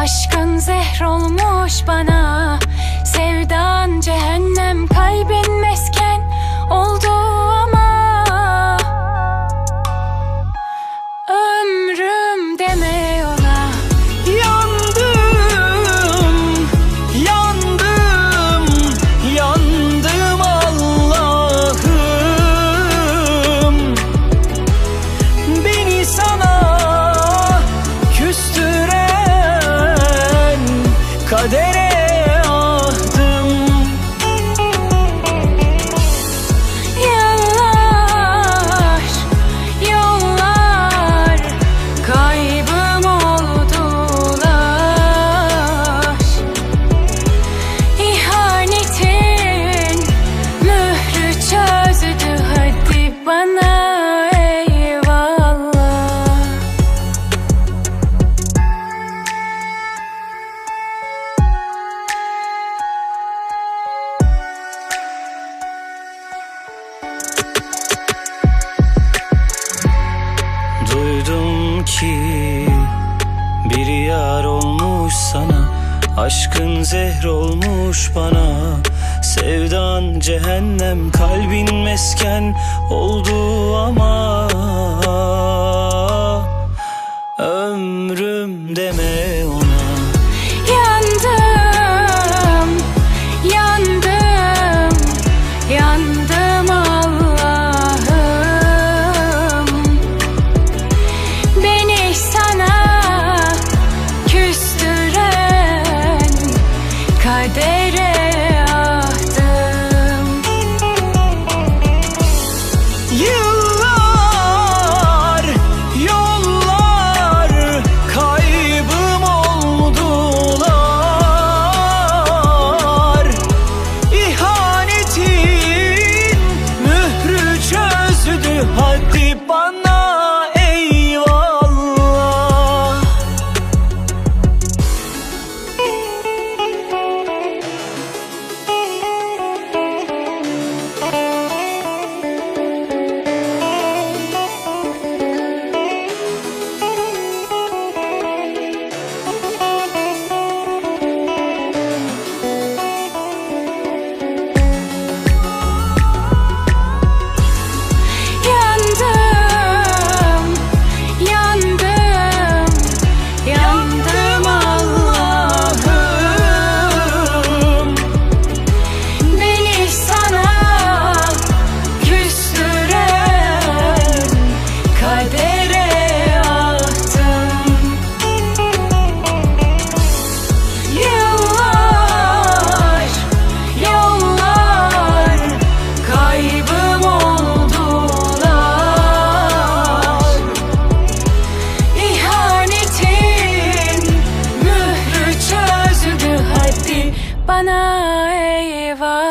Aşkın zehr olmuş bana. kadere. Duydum ki bir yar olmuş sana Aşkın zehr olmuş bana. Sevdan cehennem kalbin mesken oldu ama Anna Eva.